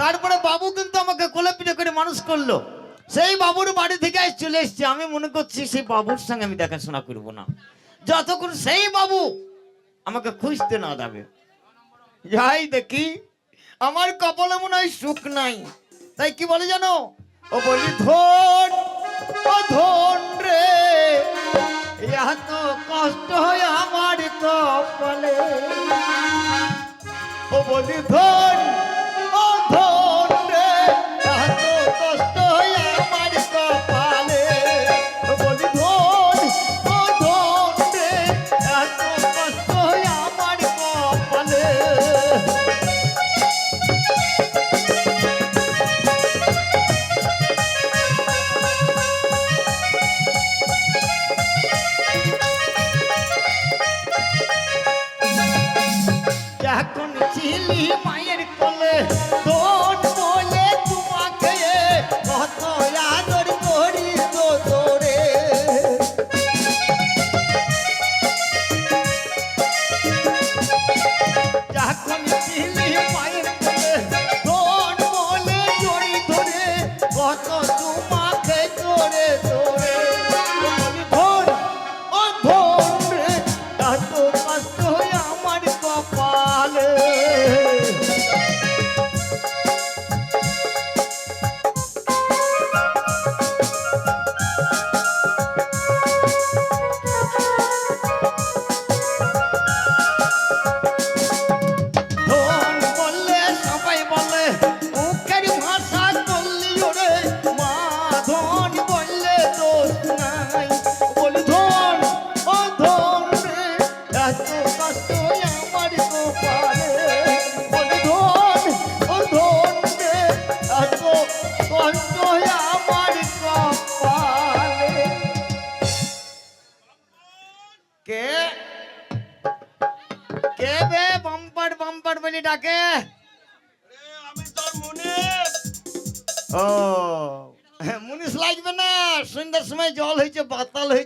তারপরে বাবু কিন্তু আমাকে কোলে পিঠে করে মানুষ করল। সেই বাবুর বাড়ি থেকে আজ চলে এসছে। আমি মনে করছি সেই বাবুর সঙ্গে আমি দেখাশোনা করব না। যতক্ষণ সেই বাবু আমাকে খুঁজতে না যাবে। যাই দেখি, আমার কপালে মনে হয় সুখ নাই। তাই কি বলে জানো? ও বলি, ধন, ও ধন রে, এত কষ্ট হয় আমার কপালে। ও বলি, ধন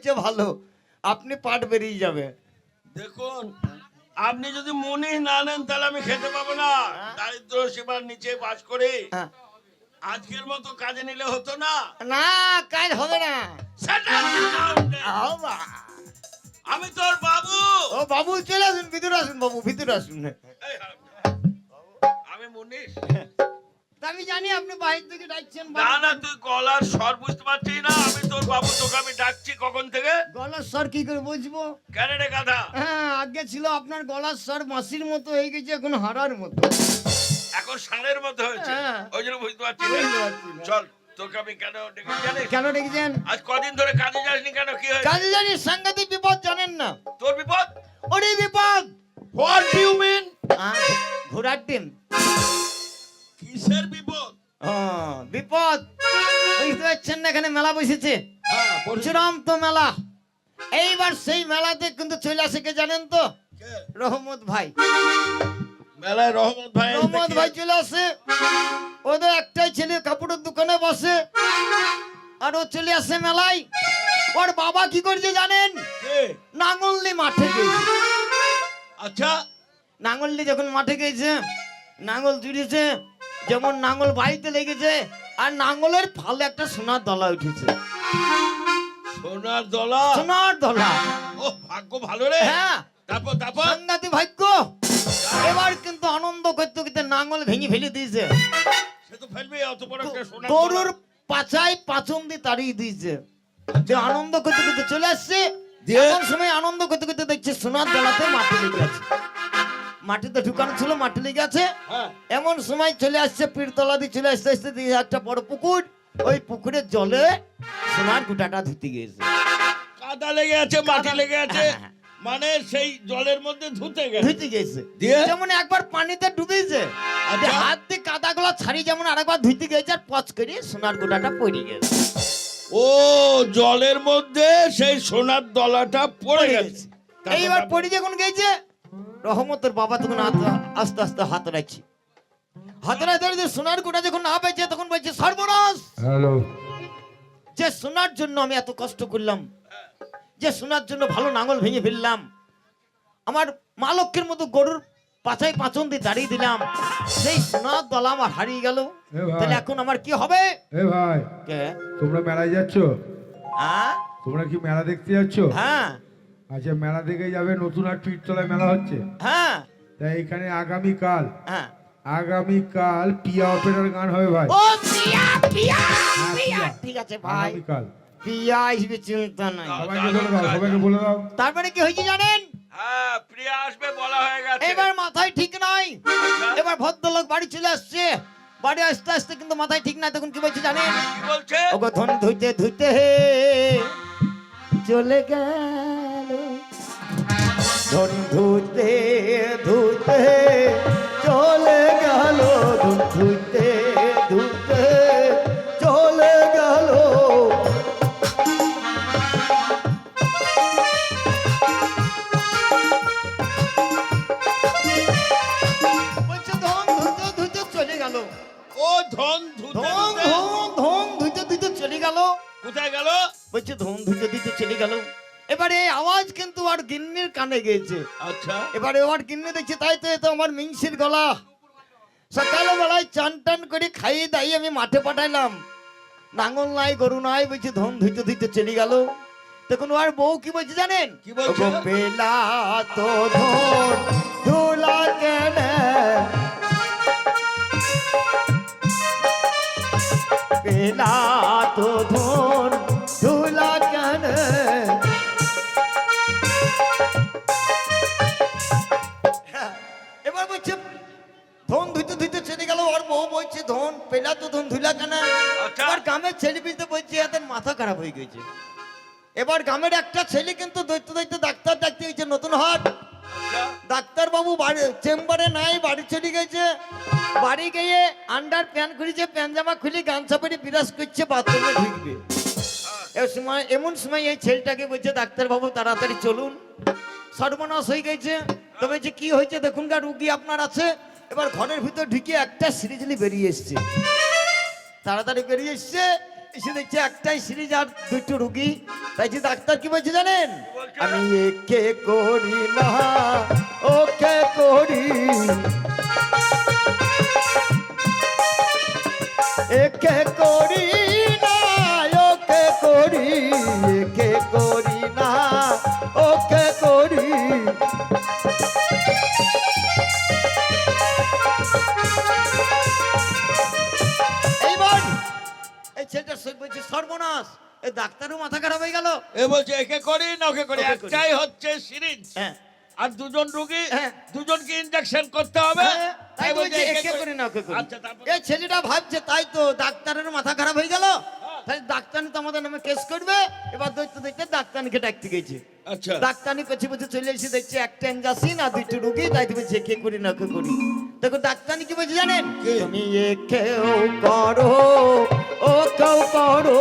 হয়েছে ভালো আপনি পাট বেরিয়ে যাবে। দেখুন আপনি যদি মনির না নেন তাহলে আমি খেতে পাবো না। দারিদ্র সীমার নিচে বাস করি হ্যাঁ। আজকের মতো কাজে নিলে হতো না? না কাজ হবে না. আমি তোর বাবু। ও বাবু চলে আসুন ভিতরে আসুন বাবু ভিতরে আসুন। আমি মনির তা আমি জানি আপনি বাইরে থেকে ডাকছেন না না তুই গলার স্বর বুঝতে পারছিস না আমি তোর বাবু তোকে আমি ডাকছি কখন থেকে? গলার স্বর কি করে বুঝব? কেন রে গাধা? হ্যাঁ আগে ছিল আপনার গলার স্বর মাসির মতো হয়ে গেছে এখন হারার মতো। এখন ষাঁড়ের মতো হয়েছে। হ্যাঁ। ওই জন্য বুঝতে পারছি। চল তোকে আমি কেন ডেকেছি জানিস? কেন ডেকেছেন? আজ কদিন ধরে কাজে যাসনি কেন? কি হয়েছে? কাজে জানি সাংঘাতিক বিপদ জানেন না। তোর বিপদ? ওরে বিপদ। হোয়াট ডু ইউ মিন ঘোড়ার ডিম। কিসের বিপদ। বিপদ? বুঝতে পারছেন না এখানে মেলা বসেছে। হ্যাঁ চূড়ান্ত মেলা। এইবার সেই মেলাতে কিন্তু চলে আসে কে জানেন তো? রহমত ভাই। মেলায় রহমত ভাই রহমত ভাই চলে আসে। ওদের একটাই ছেলে কাপড়ের দোকানে বসে। আর ও চলে আসে মেলায়। ওর বাবা কি করছে জানেন? কে? মাঠে গেছে। আচ্ছা। নাঙ্গল নিয়ে যখন মাঠে গেছে নাঙ্গল জুড়েছে যেমন নাঙ্গল বাড়িতে লেগেছে আর নাঙ্গলের ফালে একটা সোনার দলা উঠেছে। সোনার দলা? সোনার দলা। ও ভাগ্য ভালো রে। হ্যাঁ। তারপর তারপর? সাংঘাতিক ভাগ্য। এবার কিন্তু আনন্দ করতে করতে নাঙ্গল ভেঙে ফেলে দিয়েছে। সে তো ফেলবে অত বড় একটা সোনার গরুর। পাছায় পাচন দিয়ে তাড়িয়ে দিয়েছে। যে আনন্দ করতে করতে চলে আসছে? এমন সময় আনন্দ করতে করতে দেখছে সোনার দলাতে মাটি লেগে আছে। মাটিতে ঢুকানো ছিল মাটি লেগে আছে হ্যাঁ এমন সময় চলে আসছে পীরতলা দিয়ে চলে আসতে আসতে দিয়ে একটা বড় পুকুর ওই পুকুরের জলে সোনার গুটাটা ধুতে গিয়েছে কাদা লেগে আছে মাটি লেগে আছে হ্যাঁ। মানে সেই জলের মধ্যে ধুতে গেছে ধুতে দিয়ে? যেমন একবার পানিতে ডুবেছে আচ্ছা। হাত দিয়ে কাদাগুলো ছাড়ি যেমন আরেকবার ধুতে গিয়েছে আর পচ করে সোনার গোটাটা পড়ে গেছে ও জলের মধ্যে সেই সোনার দলাটা পড়ে গেছে গেছে। এইবার? পড়ে যখন গেছে রহমতের বাবা তখন আস্তে আস্তে হাত রাখছি। হাত রাখতে সোনার গোটা যখন না পেয়েছে তখন বলছে সর্বনাশ! যে সোনার জন্য আমি এত কষ্ট করলাম যে সোনার জন্য ভালো নাঙল ভেঙে ফেললাম আমার মা লক্ষ্যের মতো গরুর পাছায় পাচন দিয়ে দাঁড়িয়ে দিলাম সেই সোনার দলা আমার হারিয়ে গেল। তাহলে এখন আমার কি হবে? এ ভাই। তোমরা মেলায় যাচ্ছ? হ্যাঁ? তোমরা কি মেলা দেখতে যাচ্ছ? হ্যাঁ। আচ্ছা মেলা দেখে যাবে নতুন আর পীরতলায় মেলা হচ্ছে? হ্যাঁ। তাই এখানে আগামীকাল হ্যাঁ। আগামীকাল পিয়া অপেরার গান হবে ভাই। ও পিয়া পিয়া হ্যাঁ, পিয়া। ঠিক আছে ভাই। আগামীকাল। পিয়া হিসেবে চিন্তা নাই সবাইকে বলে দাও সবাইকে বলে দাও। তারপরে কি হয়েছে জানেন? হ্যাঁ প্রিয়া আসবে বলা হয়ে গেছে। এবার মাথায় ঠিক নাই আচ্ছা, এবার ভদ্রলোক বাড়ি চলে আসছে। বাড়ি আসতে আসতে কিন্তু মাথায় ঠিক নাই তখন কি বলছে জানেন? কি বলছে? ওগো ধন ধুইতে ধুইতে হে চলে গেল। ধন ধুইতে ধুইতে চলে গেল ধন ধুইতে ধুইতে চলে গেল। ধন ধুইতে ধুইতে চলে গেল। ও ধন ধুতে ধন ধুতে ধন ধন ধুইতে ধুইতে চলে গেল। কোথায় গেল? বলছে ধুম ধুতে দিতে চলে গেল। এবারে এই আওয়াজ কিন্তু আর গিন্নির কানে গিয়েছে আচ্ছা। এবারে ওর গিন্নি দেখছে তাই তো এ তো আমার মিংসির গলা। সকালবেলায় চান টান করে খাইয়ে দাইয়ে আমি মাঠে পাঠাইলাম। নাঙ্গল নাই গরু নাই বলছে ধন ধুইতে ধুইতে চলে গেল। তখন ওর বউ কি বলছে জানেন? কি বলছে? বেলা তো ধন ধুলা কেন। বেলা তো খারাপ এবার গ্রামের একটা ছেলে কিন্তু দৈত্য দৈত্য ডাক্তার ডাকতে গেছে, নতুন হাট। ডাক্তার বাবু বাড়ি, চেম্বারে নাই, বাড়ি চলে গেছে। বাড়ি গিয়ে আন্ডার প্যান্ট খুলেছে প্যান্ট জামা খুলে গামছা পরে বিরাজ করছে বাথরুমে ঢুকবে। সময়, এমন সময় এই ছেলেটাকে বলছে ডাক্তার বাবু তাড়াতাড়ি চলুন। সর্বনাশ হয়ে গেছে। তবে যে কি হয়েছে দেখুন গা, রুগী আপনার আছে। এবার ঘরের ভিতর ঢুকে একটা সিরিজলি বেরিয়ে এসছে। তাড়াতাড়ি বেরিয়ে এসছে। এসে দেখছে একটাই সিরিজ আর দুটো রুগী। তাই যে ডাক্তার কি বলছে জানেন? আমি একে করি না, ওকে করি। একে করি না, ওকে করি। সিরিজ হ্যাঁ। আর দুজন রুগী হ্যাঁ। দুজনকে ইনজেকশন করতে হবে। হ্যাঁ, তাই বলছে একে করি না ওকে করি আচ্ছা এই ছেলেটা ভাবছে তাই তো ডাক্তারের মাথা খারাপ হয়ে গেল। তাই ডাক্তারনি তো আমাদের নামে কেস করবে। এবার দৈত্য দেখতে ডাক্তারনিকে ডাকতে গেছে। আচ্ছা। ডাক্তারনি পেছে পেছে চলে এসে দেখছে একটা ইঞ্জাসিন আর দুইটা রুগী। তাই তুমি যে কে করি না ওকে করি দেখো ডাক্তারনি কি বলছে জানেন? কি? তুমি একেও করো ও কেউ করো।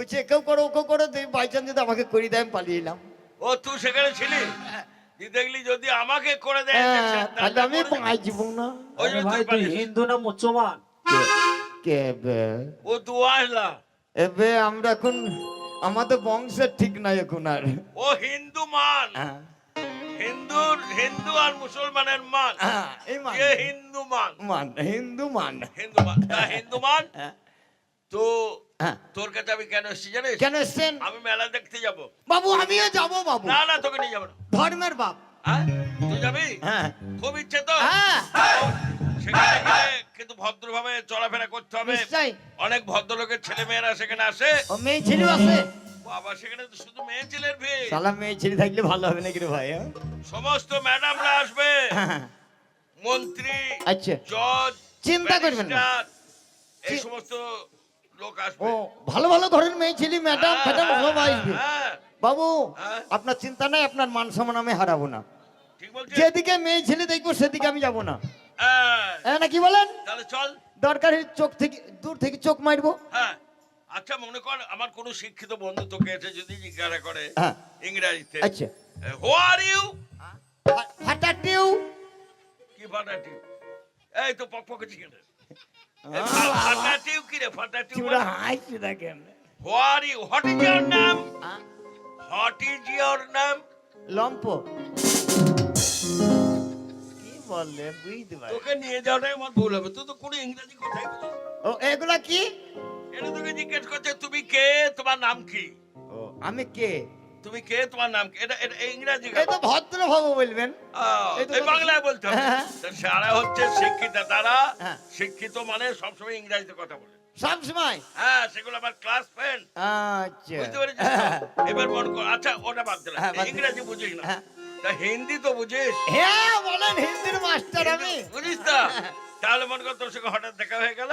বলছে করো ওকে করো বাই চান্স যদি আমাকে করি দেয় আমি পালিয়ে এলাম। ও তুই সেখানে ছিলি? দেখলি যদি আমাকে করে দেয় হ্যাঁ, তাহলে আমি বাঁচব না। ভাই তুই হিন্দু না মুসলমান? কে? ও তু আসলা। এবে আমরা এখন আমাদের বংশের ঠিক নাই এখন আর। ও হিন্দু মান। হ্যাঁ, হিন্দুর হিন্দু আর মুসলমানের মান। হ্যাঁ, এ হিন্দু মান? মান হিন্দু মান। হিন্দু মান। হিন্দু মান? তো। তোর কাছে আমি কেন এসেছি জানিস? কেন এসছেন? আমি মেলা দেখতে যাব। বাবু আমিও যাব বাবু। না না তোকে নিয়ে যাব না। ধর্মের বাপ। হ্যাঁ? তুই যাবি? হ্যাঁ। খুব ইচ্ছে তো? হ্যাঁ। কিন্তু ভদ্রভাবে চলাফেরা করতে হবে। অনেক ভদ্রলোকের ছেলে মেয়েরা সেখানে আসে। ও মেয়ে ছেলে আছে বাবা সেখানে তো শুধু মেয়ে ছেলের ভিড়। সালা মেয়ে ছেলে থাকলে ভালো হবে নাকি রে ভাই হ্যাঁ? সমস্ত ম্যাডামরা আসবে। হ্যাঁ, মন্ত্রী আচ্ছা। জজ চিন্তা করবেন না। এই সমস্ত লোক ও ভালো ভালো ঘরের মেয়ে ছেলে ম্যাডাম হ্যাঁ, ফ্যাডাম সব আসবে। হ্যাঁ, বাবু হ্যাঁ। আপনার চিন্তা নাই আপনার মান সম্মান আমি হারাবো না। যেদিকে মেয়ে ছেলে দেখব সেদিকে আমি যাব না। হ্যাঁ, না কি বলেন? তাহলে চল। দরকার চোখ থেকে দূর থেকে চোখ মারবো। হ্যাঁ। আচ্ছা মনে কর আমার কোনো শিক্ষিত বন্ধু তোকে এসে যদি জিজ্ঞাসা করে হ্যাঁ। ইংরেজিতে আচ্ছা। হু আর ইউ ফাটাটিউ। কি ফাটাটিউ? এই তো পক পকে চিকেন কি রে ফাটাটিউ চূড়া হাসি দেখেন who are you what is your name? What is your name? লম্প। কি বললে? বুঝতে পারি। তোকে নিয়ে যাওয়াটাই আমার ভুল হবে। তুই তো কোনো ইংরেজি কথাই বলিস ও এগুলা কি? এটা তোকে জিজ্ঞেস করছে তুমি কে? তোমার নাম কি? ও আমি কে? তুমি কে? তোমার নাম এটা এটা ইংরেজি এই তো ভদ্র ভাবে বলবেন। এই বাংলায় বলতে হবে। হ্যাঁ। সারা হচ্ছে শিক্ষিত। তারা হ্যাঁ। শিক্ষিত মানে সবসময় ইংরেজিতে কথা বলে। সব সময় হ্যাঁ সেগুলো আমার ক্লাস ফ্রেন্ড আচ্ছা। বুঝতে পেরেছিস এবার মন কর আচ্ছা ওটা বাদ দিলাম। হ্যাঁ। ইংরেজি বুঝিস না। তা হিন্দি তো বুঝিস? হ্যাঁ বলেন হিন্দির মাস্টার আমি। বুঝিস তাহলে মনে কর তোর সঙ্গে হঠাৎ দেখা হয়ে গেল।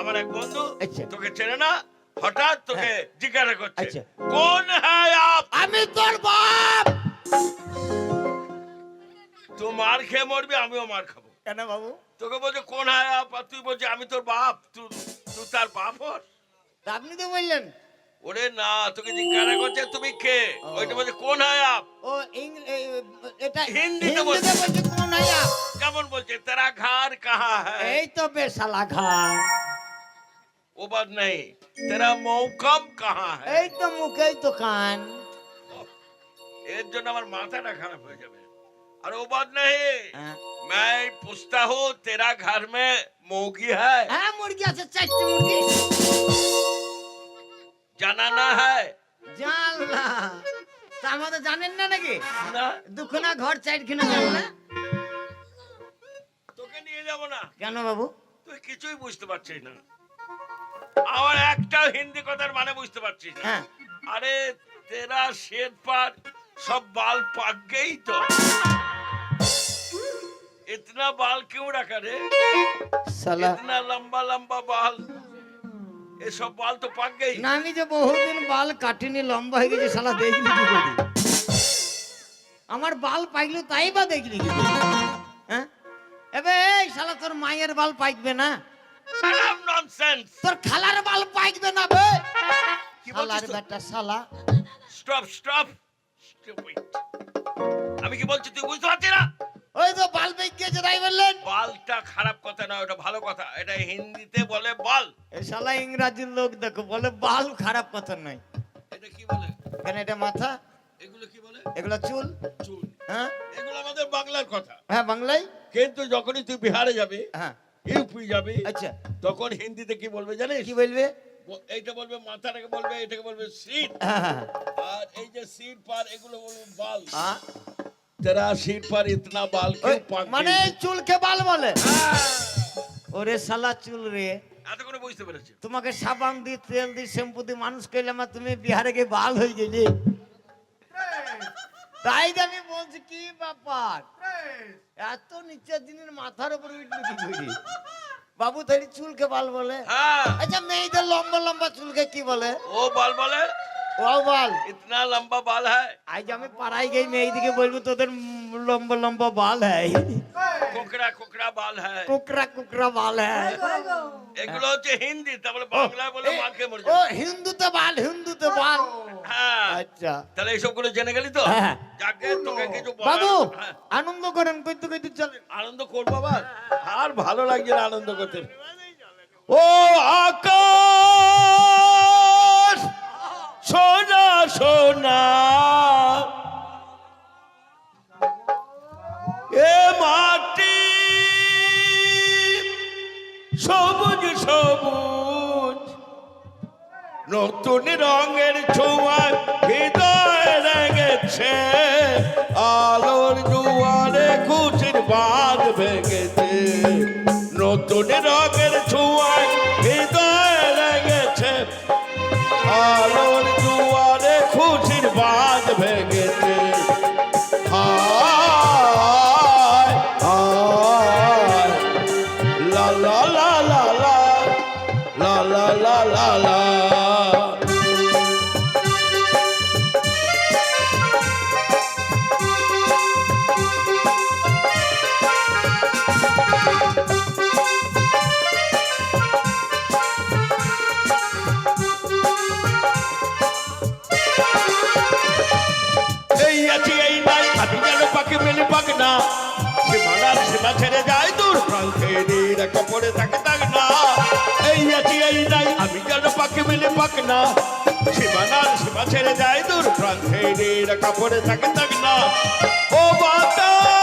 আমার এক বন্ধু আচ্ছা। তোকে চেনে না। হঠাৎ তোকে জিজ্ঞাসা করছে আচ্ছা। কোন আমি তোর বাপ! তুই মার খেয়ে মরবি আমিও মার খাব। কেন বাবু? তোকে বলছে কোন হ্যায় আর তুই বলছিস আমি তোর বাপ তুই তুই তার বাপ হস? আপনি তো বললেন। ওরে না তোকে জিজ্ঞাসা করছে তুমি কে? ওইটা বলছে কোন আপ? ও এটা হিন্দিতে বলছে। কোন আয়া কেমন বলছে? তেরা ঘর কাহা হ্যায়? এই তো বেশালা ঘর वो बात नहीं। तेरा मौकम कहाँ है? एक तो मुके तो कान एक जो नमर माथा ना खाना पड़ जावे अरे वो बात नहीं। हाँ। मैं पूछता हूँ तेरा घर में मोगी है? हाँ मुर्गिया से चट मुर्गी। जाना ना है। जान ला सामान तो जाने ना ना की ना। दुखना घर चाइट खिना जाना ना तो क्या नहीं जाओ क्या ना बाबू? तो किचुई पूछते बात चाइना আমার একটা হিন্দি কথার মানে বুঝতে পারছিস না হ্যাঁ अरे तेरा शेर पर सब बाल पक गई तो इतना बाल क्यों रखा रे সালা इतना लंबा लंबा बाल ये सब बाल तो पक गई না আমি যে বহুদিন বাল কাটিনি লম্বা হয়ে গেছে শালা দেখলি কি করি আমার বাল পাইলো তাই বা দেখলি কি করি হ্যাঁ এবে এই শালা তোর মায়ের বাল পাইকবে না Nonsense! তোর খালার বাল পাইকবে না বে। কি বলছিস বেটা শালা। Stop! Stupid! আমি কি বলছি তুই বুঝতে পারছিস না? ওই তো বাল গেছে তাই বললেন। বালটা খারাপ কথা না ওটা ভালো কথা। এটা হিন্দিতে বলে বল। এই শালা ইংরাজির লোক দেখো বলে বাল খারাপ কথা নয়। এটা কি বলে? কেন এটা মাথা এগুলো কি বলে? এগুলো চুল। চুল। হ্যাঁ? এগুলো আমাদের বাংলার কথা। হ্যাঁ বাংলায়। কিন্তু যখনই তুই বিহারে যাবি হ্যাঁ। যাবে। আচ্ছা। তখন হিন্দিতে কি বলবে কি বলবে? এইটা বলবে মাথাটাকে বলবে এটাকে বলবে সিট। হ্যাঁ, হ্যাঁ, হ্যাঁ। আর এই যে সিট পার এগুলো বলবে বাল। তেরা সিট পার ইতনা বাল মানে চুলকে বাল বলে? ওরে শালা চুল রে। বুঝতে পেরেছি। তোমাকে সাবান দিয়ে তেল দিয়ে শ্যাম্পু দিয়ে মানুষ করলাম তুমি বিহারে গিয়ে বাল হয়ে গেলি। তাই আমি বলছি কি ব্যাপার? এত নিচের দিনের মাথার উপর উঠবে বাবু তাই চুলকে বাল বলে? হ্যাঁ। আচ্ছা মেয়েদের লম্বা লম্বা চুলকে কি বলে? ও বাল বলে? ও বাল। ইতনা লম্বা বাল হ্যায়। আজ আমি পাড়ায় গিয়ে মেয়েদিকে বলব তোদের লম্বা লম্বা বাল হ্যাঁ বাল কুকরা কুকরা বাল হ্যায়। এগুলো হচ্ছে হিন্দি তারপরে বাংলায় বলে মাকে মরে ও হিন্দুতে বাল হিন্দুতে বাল। হ্যাঁ। আচ্ছা। তাহলে এইসবগুলো জেনে গেলি তো? হ্যাঁ। যাকে তোকে কিছু বাবু হ্যাঁ, আনন্দ করেন কইতে কইতে চলেন। আনন্দ করব আবার? আর ভালো লাগছে না আনন্দ করতে। ও আকাশ! সোনা সোনা! সবুজ সবুজ। নতুন রঙের ছোঁয়া হৃদয় রেগেছে আলোর জুয়ারে খুশির বাদ ভেঙেছে। নতুন রঙের ছেড়ে যায় দূর প্রান্তে রেখা পড়ে থাকে থাক না। এই আছি, এই নাই, আমি যেন পাখি মেলে পাক না। সীমানার সীমা ছেড়ে যায় দূর প্রান্তে রেখা পড়ে থাকে থাক না। ও বাতাস